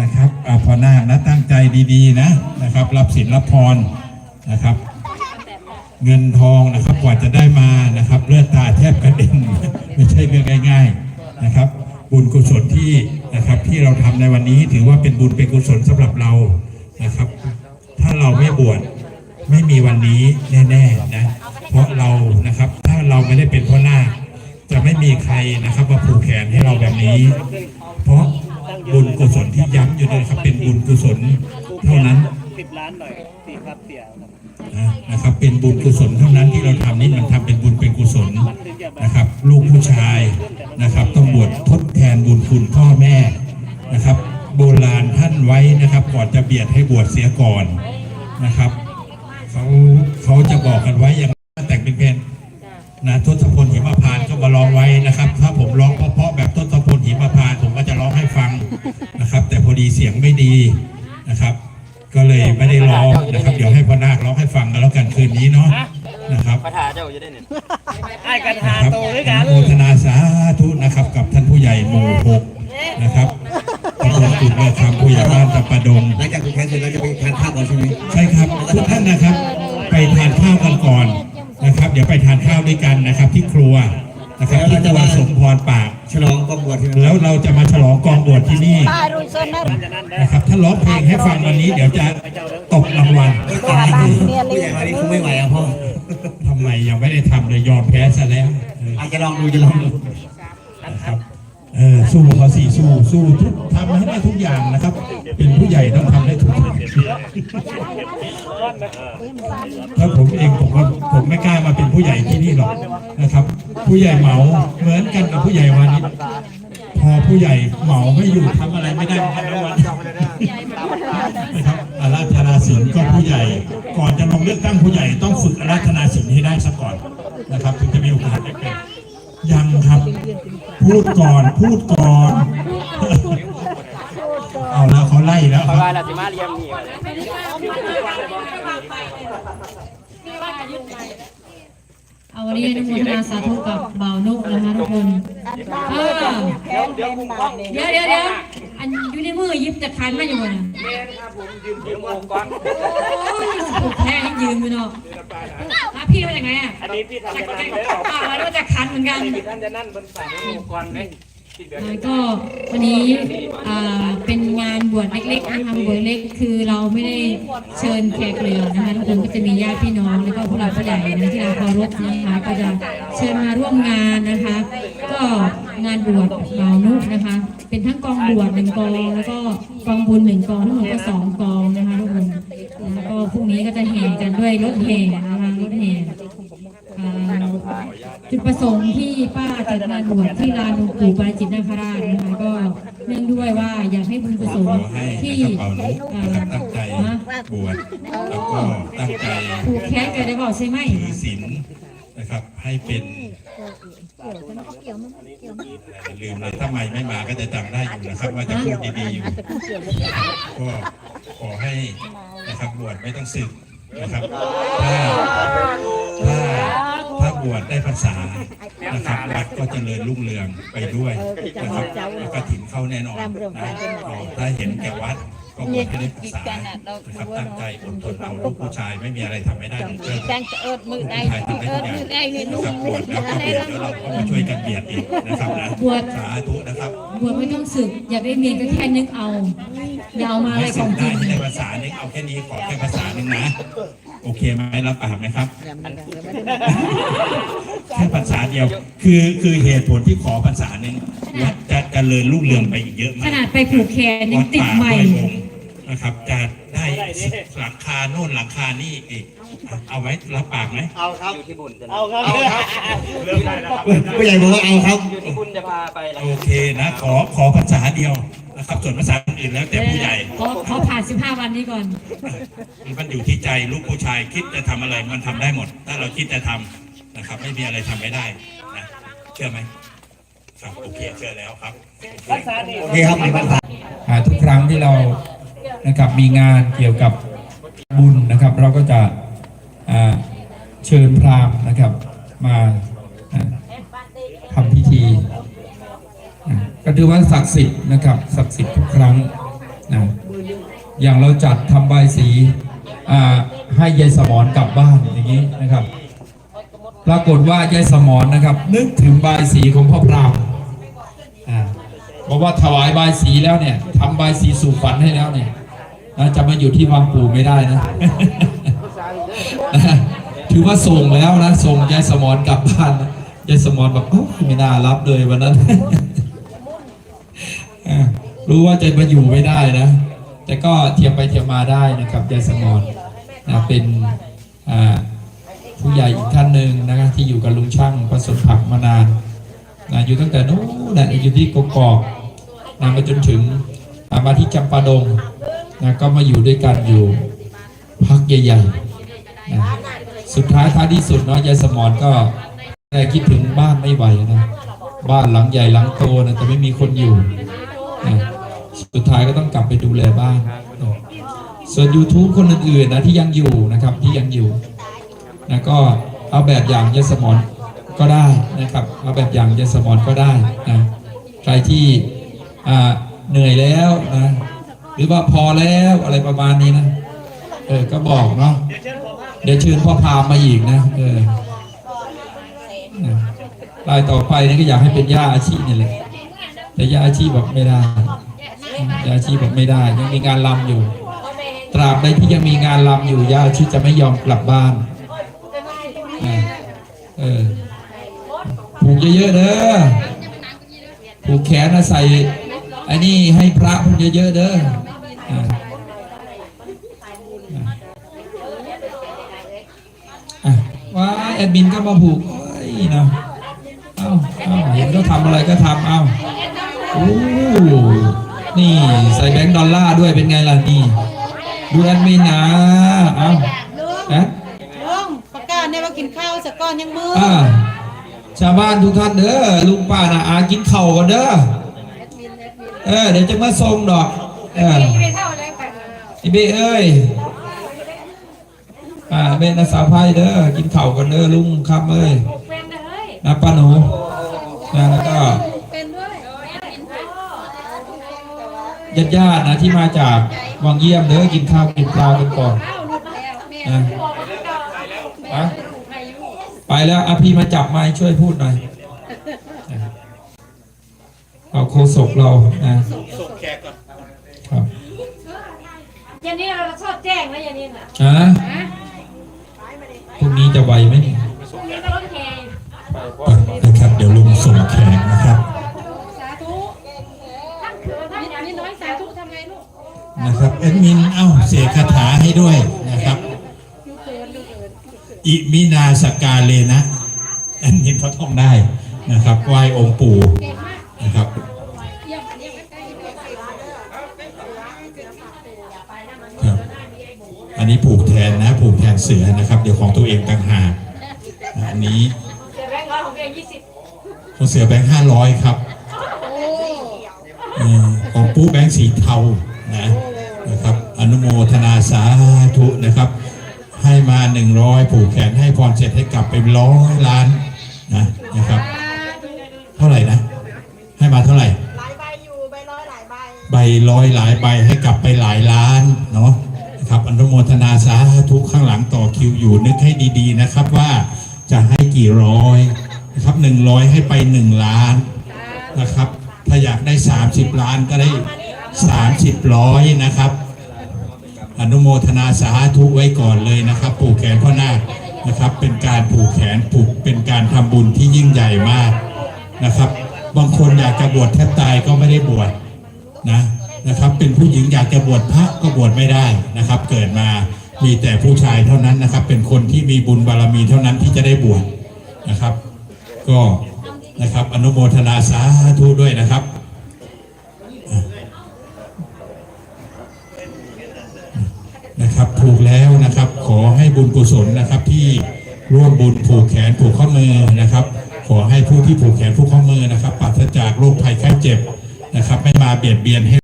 นะครับอาพอหน้าคนะตั้งใจดีๆนะนะครับ รับศีลรับพรนะครับ เงินทองนะครับกว่าจะได้มานะครับเลือดตาแทบกระเด็นไม่ใช่เรื่องง่ายๆนะครับ บุญกุศลที่นะครับที่เราทำในวันนี้ถือว่าเป็นบุญเป็นกุศลสำหรับเรานะครับ ถ้าเราไม่บวชไม่มีวันนี้แน่ๆนะเพราะเรานะครับ ถ้าเราไม่ได้เป็นพ่อหน้าจะไม่มีใครนะครับมาผูกแขนให้เราแบบนี้ เพราะ บุญกุศลที่ย้ำอยู่เลยครับเป็นบุญกุศลเท่านั้นสิบล้านหน่อยสี่ครับเสียนะครับเป็นบุญกุศลเท่านั้นที่เราทำนี่มันทำเป็นบุญเป็นกุศลนะครับ ลูกผู้ชายนะครับ ต้องบวชทดแทนบุญคุณพ่อแม่นะครับ โบราณท่านไว้นะครับ ก่อนจะเบียดให้บวชเสียก่อนนะครับเขาเขาจะบอกกันไว้อย่างแต่งเป็นเพลงนะทศ จ้าจะได้เนี่ยไอ้กันหานะครับโตด้วยกันโมทนาสาธุนะครับกับท่านผู้ใหญ่หมู่หกนะครับตำบลกุฎเรือคำผู้ใหญ่บ้านตะปะดง หลังจากถูกแคนเสร็จเราจะไปทานข้าวก่อนใช่ไหมใช่ครับทุกท่านนะครับ ไปทานข้าวกันก่อนนะครับ เดี๋ยวไปทานข้าวด้วยกันนะครับ ที่ครัวนะครับที่จังหวัดสมพรปากฉลองกองบวชใช่ไหมแล้วเราจะมาฉลองกองบวชที่นี่ป้ารุ่นส้นนั่นนะครับถ้าร้องเพลงให้ฟังวันนี้เดี๋ยวจะตกรางวัลตอนนี้คือผู้ใหญ่มานี่คงไม่ไหวอะพ่อทำไม ยังไม่ได้ทำเลยยอมแพ้ซะแล้วเอออาจจะลองดูจะลองดูนะครับเออสู้เขาสี่สู้สู้ทุกทำให้ได้ทุกอย่างนะครับ เป็นผู้ใหญ่ต้องทำได้ทุกอย่างถ้าผมเองผมก็ผมไม่กล้ามาเป็นผู้ใหญ่ที่นี่หรอกนะครับ ผู้ใหญ่เหมาเหมือนกันกับผู้ใหญ่วานิชพอผู้ใหญ่เหมาไม่อยู่ทำอะไรไม่ได้เหมือนกันนะวันนะครับ อาราธนาศีลก็ผู้ใหญ่ ก่อนจะลงเลือกตั้งผู้ใหญ่ต้องฝึกอาราธนาศีลให้ได้ซะก่อนนะครับถึงจะมีโอกาสได้เป็นยังครับ พูดก่อนพูดก่อน เอาแล้วเขาไล่แล้วเพคราะว่ารับเราจะมาเรียมนี่ก่อนเอาวันนี้อนุโมทนาสาธุกับบ่าวนุกนะคะทุกคนเออเดี๋ยวเดี๋ยวเดี๋ยวอันอยู่ในมือยิบจะคันมาอยู่น่ะ ยืมองค์ก่อนโอ้ยสุดแท้ยังยืนอยู่เนาะอะพี่เป็นยังไงอะอันนี้พี่ทำจะจะคันั่นนแล้วอ่าแล้วจะคันเหมือนกันพี่ท่านจะนั่นบนฝ่ายองค์ก่อนไหมที่เดือดอ่าก็วันนี้อ่าเป็นงานบวชเล็กๆนะคะบวชเล็กคือเราไม่ได้เชิญแขกเรือนะคะทุกคนก็จะมีญาติพี่น้องแล้วก็ผู้หลักผู้ใหญ่นะที่เราเคารพนะคะก็จะเชิญมาร่วมงานนะคะ ก็งานบวชบ่าวนุกนะคะ เป็นทั้งกองบวชหนึ่งกองแล้วก็ กองบุญหนึ่งกองทั้งหมดก็สองกองนะคะทุกคนแล้วก็พรุ่งนี้ก็จะแห่กันด้วยรถแห่นะคะรถแห่จุดประสงค์ที่ป้าจัดงานบวชที่ลานหลวงปู่ปาจิตนาคราชนะคะก็เนื่องด้วยว่าอยากให้บุญกุศขลอให้ที่ตั้งใจบวชแล้วก็ตั้งใจผูกแขนกันได้บอกใช่ไหมถือศีลนะครับให้เป็น ลืมเลยถ้าไม่ไม่มาก็จะจำได้อยู่นะครับว่าจะพูดดีๆอยู่ก็ขอให้นะครับบวชไม่ต้องสึกนะครับถ้าถ้าถ้าบวชได้ภาษานะครับวัดก็เจริญรุ่งเรืองไปด้วยนะครับแล้วก็ถิ่นเข้าแน่นอนนะถ้าเห็นแก่วัด ก็บวชให้ได้ภาษานะครับตั้งใจอดทนเอาลูกผู้ชายไม่มีอะไรทำไม่ได้หรอกเพื่อนแต่งเอิดมือใดชายทำได้เอิทุดกอย่างมือใดนี่นะนุ่ครับมบวชแล้วก็เบียดแล้วเราก็มาช่วยกันเบียดอีกนะครับนะบวชสาธุนะครับบวชไม่ต้องสึก อยากได้เมียก็แค่นึกเอาอย่าเอามาอะไรขสึองจได้ริง ที่ได้ภาษานี้เอาแค่นี้ขอแค่ภาษาหนึ่งนะ โอเคไหมรับปากไหมครับ แค่ภาษาเดียว คือคือเหตุผลที่ขอภาษาหนึ่งวัดจะเจริญรุ่งเรืองไปอีกเยอะขมาก นาดไปผูกแขนยังติดใหม่ วัดป่าห้วยบง นะครับ จะได้หลังคาโน่นหลังคานี่อีกเอาไว้รับปากไหมเอาครับอยู่ที่บุญจะเอาครับผู้ใหญ่บอกว่าเอาครับ อยู่ที่บุญจะพาไปแล้วโอเคนะ ขอขอภาษาเดียวนะครับส่วนภาษาอื่นแล้วแต่ผู้ใหญ่ขอขอผ่าน15วันนี้ก่อนมันอยู่ที่ใจลูกผู้ชายคิดจะทำอะไรมันทำได้หมด ถ้าเราคิดจะทำนะครับ ไม่มีอะไรทำไม่ได้นะเชื่อไหมครับโอเคเชื่อแล้วครับรักษาดีโอเคครับมีภาษาอ่าทุกครั้งที่เรา นะครับมีงานเกี่ยวกับบุญนะครับ เราก็จะเชิญพราหมณ์นะครับมาอ่าทำพิธีก็ถือว่าศักดิ์สิทธิ์นะครับศักดิ์สิทธิ์ทุกครั้งนะอย่างเราจัดทำใบสีให้ยายสมอนกลับบ้านอย่างนี้นะครับ ปรากฏว่ายายสมอนนะครับ นึกถึงใบสีของพ่อพราม บอกว่าถวายใบายสีแล้วเนี่ยทำใบายสีสู่ฝันให้แล้วเนี่ยนะจะมาอยู่ที่วังปู่ไม่ได้นะ ถือว่าส่งแล้วนะ ส่งยายสมอนกลับบ้านยายสมอนบอกโอ้ไม่น่ารับเลยวันนั้น รู้ว่าจะมาอยู่ไม่ได้นะ แต่ก็เทียมไปเทียมมาได้นะครับยายสมอนนะเป็นผู้ใหญ่อีกท่านหนึ่งนะครับที่อยู่กับลุงช่างประสนผักมานานนะอยู่ตั้งแต่นู้นนะอยู่ที่กกอก นะมาจนถึงอามาที่จำปาดงนะก็มาอยู่ด้วยกันอยู่พักใหญ่ๆนะสุดท้ายท้ายที่สุดเนาะยายสมอนก็ได้คิดถึงบ้านไม่ไหวนะบ้านหลังใหญ่หลังโตนะแต่ไม่มีคนอยู่นะสุดท้ายก็ต้องกลับไปดูแลบ้านนะส่วน YouTube คนอื่นๆนะที่ยังอยู่นะครับที่ยังอยู่นะก็เอาแบบอย่างยศมอนก็ได้นะครับเอาแบบอย่างยศมอนก็ได้นะใครที่ เหนื่อยแล้วนะหรือว่าพอแล้วอะไรประมาณนี้นะเออก็บอกเนาะเดี๋ยวเชิญพ่อพามมาอีกนะเออรายต่อไปนี่ก็อยากให้เป็นย่าอาชีพนี่แหละแต่ยาอาชีพบอกไม่ได้ยาอาชีพบอกไม่ได้ ยังมีงานลำอยู่ ตราบใดที่ยังมีงานลำอยู่ยาอาชีพจะไม่ยอมกลับบ้านเออผูกเยอะๆเด้อผูกแขนนะใส่ อ้นี่ให้พระผูกเยอะๆเด้ออะอะว้ายแอดมินก็มาผูกโอ้ยเนาะเอ้าเอ้าเห็นเขาทำอะไรก็ทำเอ้าโอ้นี่ใส่แบงค์ดอลลาร์ด้วยเป็นไงล่ะนี่ดูแอดมินนะเอ้าลุงนะลุงประกาศเนี่ยว่ากินข้าวสักก้อนยังมืออ่าชาวบ้านทุกท่านเด้อลุงป้านะอากินเข่าวกันเด้อ เออเดี๋ยวจะมาส่งดอกเออไอเบ้เอ้ยอ่าเบ้นะสาวไพ่เด้อกินเข่าวกันเด้อลุงครับเอ้ยนะป้าหนูนะแล้วก็ญาติญาติๆนะที่มาจากวังเยี่ยมเด้อกินข้าวกินปลากันก่อนนะอะไปแล้วอาพีมาจับไม้ช่วยพูดหน่อย เอาโคศกเรานะครับยันนี้เราชอบแจ้งนะยันนี้น่ะฮะพรุ่งนี้จะไหวไหมเนี่ยพรุ่งนี้ก็รถแห่อยู่นะครับเดี๋ยวลุงส่งแขกนะครับ สาธุท่านเขินท่านอย่างนี้น้อยสาธุทำไงลูกนะครับแอดมินเอ้าเสกคาถาให้ด้วยนะครับอิมินาสกาเลนะแอดมินเขาท่องได้นะครับไหว้องค์ปู่นะครับครับ อันนี้ผูกแทนนะผูกแทนเสือนะครับ เดี๋ยวของตัวเองต่างหากอันนี้เสียแบงค์ร้อยของเองยี่สิบของเสือแบงค์ห้าร้อยครับเออของปู้แบงค์สีเทานะนะครับ อนุโมทนาสาธุนะครับ ให้มาหนึ่งร้อยผูกแขนให้พรเสร็จให้กลับไปร้อยล้านนะนะครับ เท่าไหร่นะ ให้มาเท่าไหร่ หลายใบอยู่ใบร้อยหลายใบ ใบร้ อยหลายใบให้กลับไปหลายล้านเนาะนะครับอนุโมทนาสาธุข้างหลังต่อคิวอยู่นึกให้ดีๆนะครับว่าจะให้กี่ร้อยนะครับหนึ่งร้อยให้ไปหนึ่งล้านนะครับ ถ้าอยากได้30ล้านก็ได้30ร้อยนะครับ อนุโมทนาสาธุไว้ก่อนเลยนะครับ ผูกแขนพ่อนาคนะครับ เป็นการผูกแขนผูกเป็นการทำบุญที่ยิ่งใหญ่มากนะครับ บางคนอยากจะบวชแทบตายก็ไม่ได้บวชนะ นะครับ เป็นผู้หญิงอยากจะบวชพระก็บวชไม่ได้นะครับ เกิดมามีแต่ผู้ชายเท่านั้นนะครับ เป็นคนที่มีบุญบารมีเท่านั้นที่จะได้บวชนะครับ ก็นะครับอนุโมทนาสาธุด้วยนะครับนะครับถูกแล้วนะครับ ขอให้บุญกุศลนะครับที่ร่วมบุญผูกแขนผูกข้อมือนะครับ ขอให้ผู้ที่ผูกแขนผูกข้อมือนะครับปราศจากโรคภัยไข้เจ็บนะครับ ไม่มาเบียดเบียนให้